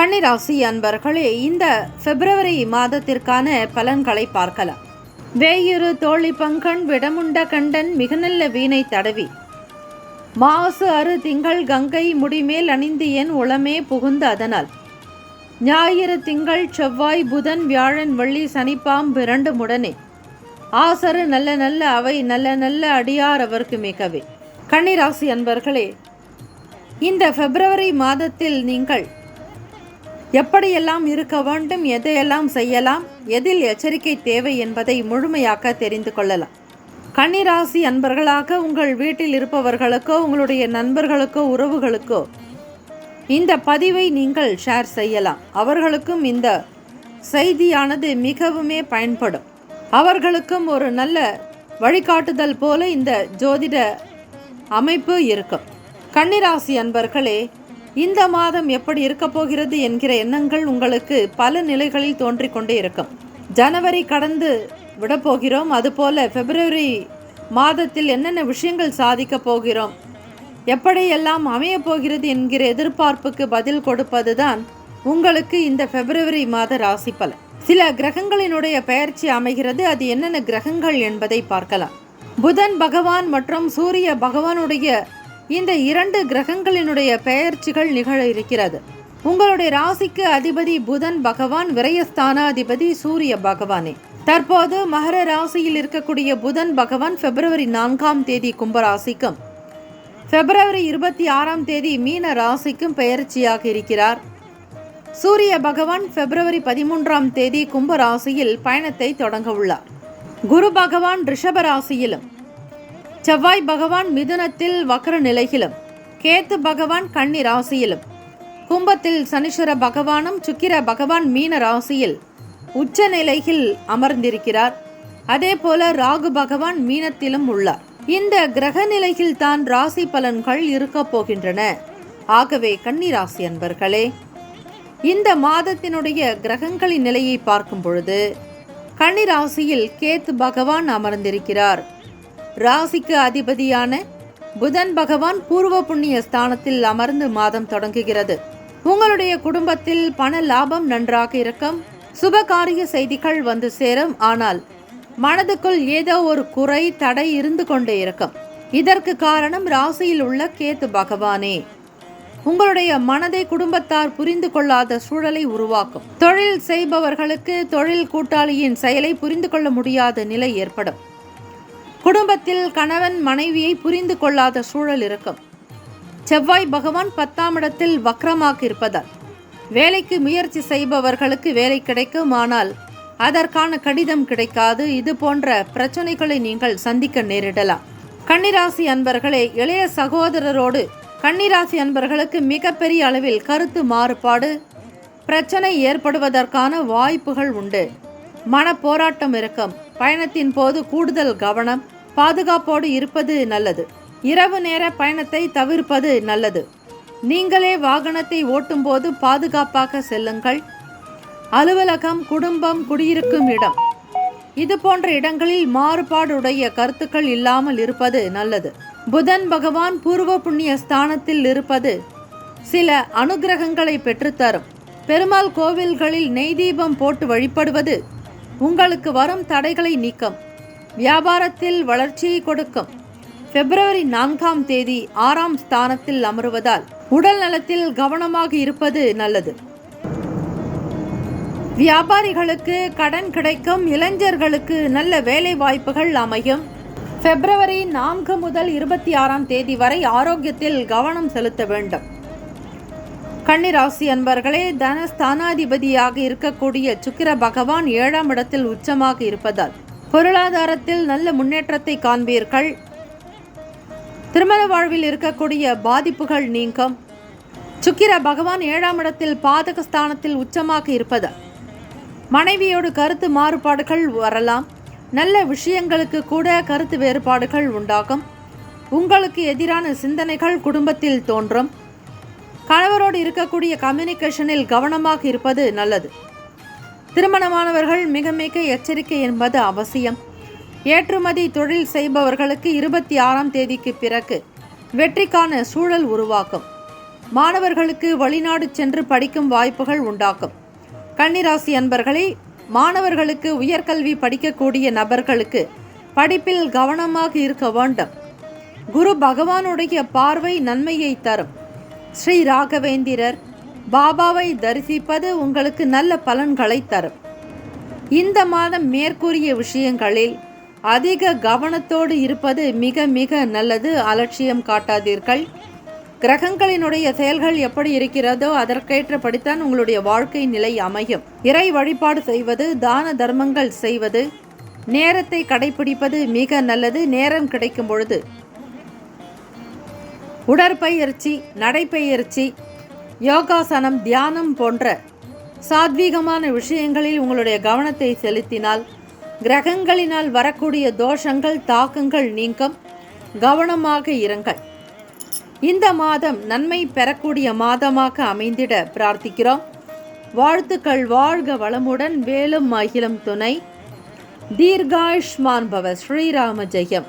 கன்னிராசி அன்பர்களே இந்த பிப்ரவரி மாதத்திற்கான பலன்களை பார்க்கலாம். வேயுரு தோழி பங்கன் விடமுண்ட கண்டன் மிக நல்ல வீணை தடவி. மாசு அறு திங்கள் கங்கை முடிமேல் அணிந்து என் உளமே புகுந்த அதனால். ஞாயிறு திங்கள் செவ்வாய் புதன் வியாழன் வெள்ளி சனிப்பாம் இரண்டு முடனே ஆசரு நல்ல நல்ல அவை நல்ல நல்ல அடியார் அவருக்கு மிகவே. கன்னிராசி அன்பர்களே இந்த பிப்ரவரி மாதத்தில் நீங்கள் எப்படியெல்லாம் இருக்க வேண்டும் எதையெல்லாம் செய்யலாம் எதில் எச்சரிக்கை தேவை என்பதை முழுமையாக தெரிந்து கொள்ளலாம். கன்னிராசி அன்பர்களாக உங்கள் வீட்டில் இருப்பவர்களுக்கோ உங்களுடைய நண்பர்களுக்கோ உறவுகளுக்கோ இந்த பதிவை நீங்கள் ஷேர் செய்யலாம். அவர்களுக்கும் இந்த செய்தியானது மிகவுமே பயன்படும். அவர்களுக்கும் ஒரு நல்ல வழிகாட்டுதல் போல இந்த ஜோதிட அமைப்பு இருக்கும். கன்னிராசி அன்பர்களே இந்த மாதம் எப்படி இருக்க போகிறது என்கிற எண்ணங்கள் உங்களுக்கு பல நிலைகளில் தோன்றிக் கொண்டே இருக்கும். ஜனவரி கடந்து விடப்போகிறோம் அதுபோல பிப்ரவரி மாதத்தில் என்னென்ன விஷயங்கள் சாதிக்கப் போகிறோம்? எப்படியெல்லாம் அமையப் போகிறது என்கிற எதிர்பார்ப்புக்கு பதில் கொடுப்பதுதான் உங்களுக்கு இந்த பிப்ரவரி மாத ராசி பலன். சில கிரகங்களினுடைய பெயர்ச்சி அமைகிறது. அது என்னென்ன கிரகங்கள் என்பதை பார்க்கலாம். புதன் பகவான் மற்றும் சூரிய பகவானுடைய இந்த இரண்டு கிரகங்களினுடைய பெயர்ச்சிகள் நிகழ இருக்கிறது. உங்களுடைய ராசிக்கு அதிபதி புதன் பகவான் விரயஸ்தானாதிபதி சூரிய பகவானே. தற்போது மகர ராசியில் இருக்கக்கூடிய புதன் பகவான் பிப்ரவரி நான்காம் தேதி கும்பராசிக்கும். பிப்ரவரி இருபத்தி ஆறாம் தேதி மீன ராசிக்கும் பெயர்ச்சியாக இருக்கிறார். சூரிய பகவான் பிப்ரவரி பதிமூன்றாம் தேதி கும்பராசியில் பயணத்தை தொடங்க உள்ளார். குரு பகவான் ரிஷப ராசியிலும் செவ்வாய் பகவான் மிதுனத்தில் வக்ர நிலையிலும் கேத்து பகவான் கன்னி ராசியிலும் கும்பத்தில் சனீஸ்வர பகவானும் சுக்கிர பகவான் மீன ராசியில் உச்ச நிலையில் அமர்ந்திருக்கிறார். அதே போல ராகு பகவான் மீனத்திலும் உள்ளார். இந்த கிரக நிலையில் தான் ராசி பலன்கள் இருக்க போகின்றன. ஆகவே கன்னி ராசி அன்பர்களே இந்த மாதத்தினுடைய கிரகங்களின் நிலையை பார்க்கும் பொழுது கன்னி ராசியில் கேத்து பகவான் அமர்ந்திருக்கிறார். ராசிக்கு அதிபதியான புதன் பகவான் பூர்வ புண்ணிய ஸ்தானத்தில் அமர்ந்து மாதம் தொடங்குகிறது. உங்களுடைய குடும்பத்தில் பண லாபம் நன்றாக இருக்கும். சுபகாரிய செய்திகள் வந்து சேரும். ஆனால் மனதுக்குள் ஏதோ ஒரு குறை தடை இருந்து கொண்டே இருக்கும். இதற்கு காரணம் ராசியில் உள்ள கேத்து பகவானே. உங்களுடைய மனதை குடும்பத்தார் புரிந்து கொள்ளாத சூழலை உருவாக்கும். தொழில் செய்பவர்களுக்கு தொழில் கூட்டாளியின் செயலை புரிந்து கொள்ள முடியாத நிலை ஏற்படும். குடும்பத்தில் கணவன் மனைவியை புரிந்து கொள்ளாத சூழல் இருக்கும். செவ்வாய் பகவான் பத்தாம் இடத்தில் வக்ரமாக இருப்பதால் வேலைக்கு முயற்சி செய்பவர்களுக்கு வேலை கிடைக்கும் ஆனால் அதற்கான கடிதம் கிடைக்காது. இது போன்ற பிரச்சனைகளை நீங்கள் சந்திக்க நேரிடலாம். கன்னிராசி அன்பர்களே இளைய சகோதரரோடு கன்னிராசி அன்பர்களுக்கு மிகப்பெரிய அளவில் கருத்து மாறுபாடு பிரச்சனை ஏற்படுவதற்கான வாய்ப்புகள் உண்டு. மன போராட்டம் இருக்கும். பயணத்தின் போது கூடுதல் கவனம் பாதுகாப்போடு இருப்பது நல்லது. இரவு நேர பயணத்தை தவிர்ப்பது நல்லது. நீங்களே வாகனத்தை ஓட்டும்போது பாதுகாப்பாக செல்லுங்கள். அலுவலகம் குடும்பம் குடியிருக்கும் இடம். இது போன்ற இடங்களில் மாறுபாடுடைய கருத்துக்கள் இல்லாமல் இருப்பது நல்லது. புதன் பகவான் பூர்வ புண்ணிய ஸ்தானத்தில் இருப்பது சில அனுகிரகங்களை பெற்றுத்தரும். பெருமாள் கோவில்களில் நெய் தீபம் போட்டு வழிபடுவது உங்களுக்கு வரும் தடைகளை நீக்கும். வியாபாரத்தில் வளர்ச்சியை கொடுக்கும். பிப்ரவரி நான்காம் தேதி ஆறாம் ஸ்தானத்தில் அமருவதால் உடல் நலத்தில் கவனமாக இருப்பது நல்லது. வியாபாரிகளுக்கு கடன் கிடைக்கும். இளைஞர்களுக்கு நல்ல வேலை வாய்ப்புகள் அமையும். பிப்ரவரி நான்கு முதல் இருபத்தி ஆறாம் தேதி வரை ஆரோக்கியத்தில் கவனம் செலுத்த வேண்டும். கன்னிராசி அன்பர்களே தனஸ்தானாதிபதியாக இருக்கக்கூடிய சுக்கிர பகவான் ஏழாம் இடத்தில் உச்சமாக இருப்பதால் பொருளாதாரத்தில் நல்ல முன்னேற்றத்தை காண்பீர்கள். திருமண வாழ்வில் இருக்கக்கூடிய பாதிப்புகள் நீங்கும். சுக்கிர பகவான் ஏழாம் இடத்தில் பாதக ஸ்தானத்தில் உச்சமாக இருப்பதால் மனைவியோடு கருத்து மாறுபாடுகள் வரலாம். நல்ல விஷயங்களுக்கு கூட கருத்து வேறுபாடுகள் உண்டாகும். உங்களுக்கு எதிரான சிந்தனைகள் குடும்பத்தில் தோன்றும். கணவரோடு இருக்கக்கூடிய கம்யூனிகேஷனில் கவனமாக இருப்பது நல்லது. திருமணமானவர்கள் மிக மிக எச்சரிக்கை என்பது அவசியம். ஏற்றுமதி தொழில் செய்பவர்களுக்கு இருபத்தி ஆறாம் தேதிக்கு பிறகு வெற்றிக்கான சூழல் உருவாக்கும். மாணவர்களுக்கு வெளிநாடு சென்று படிக்கும் வாய்ப்புகள் உண்டாக்கும். கன்னிராசி அன்பர்களே மாணவர்களுக்கு உயர்கல்வி படிக்கக்கூடிய நபர்களுக்கு படிப்பில் கவனமாக இருக்க வேண்டும். குரு பகவானுடைய பார்வை நன்மையை தரும். ஸ்ரீ ராகவேந்திரர் பாபாவை தரிசிப்பது உங்களுக்கு நல்ல பலன்களை தரும். இந்த மாதம் மேற்கூறிய விஷயங்களில் அதிக கவனத்தோடு இருப்பது மிக மிக நல்லது. அலட்சியம் காட்டாதீர்கள். கிரகங்களினுடைய செயல்கள் எப்படி இருக்கிறதோ அதற்கேற்றபடித்தான் உங்களுடைய வாழ்க்கை நிலை அமையும். இறை வழிபாடு செய்வது தான தர்மங்கள் செய்வது நேரத்தை கடைபிடிப்பது மிக நல்லது. நேரம் கிடைக்கும் பொழுது உடற்பயிற்சி நடைப்பயிற்சி யோகாசனம் தியானம் போன்ற சாத்வீகமான விஷயங்களில் உங்களுடைய கவனத்தை செலுத்தினால் கிரகங்களினால் வரக்கூடிய தோஷங்கள் தாக்கங்கள் நீங்கும். கவனமாக இருங்கள். இந்த மாதம் நன்மை பெறக்கூடிய மாதமாக அமைந்திட பிரார்த்திக்கிறோம். வாழ்த்துக்கள் வாழ்க வளமுடன் வேலும் அகிலம் துணை. தீர்காயுஷ்மான் பவ ஸ்ரீராம ஜெயம்.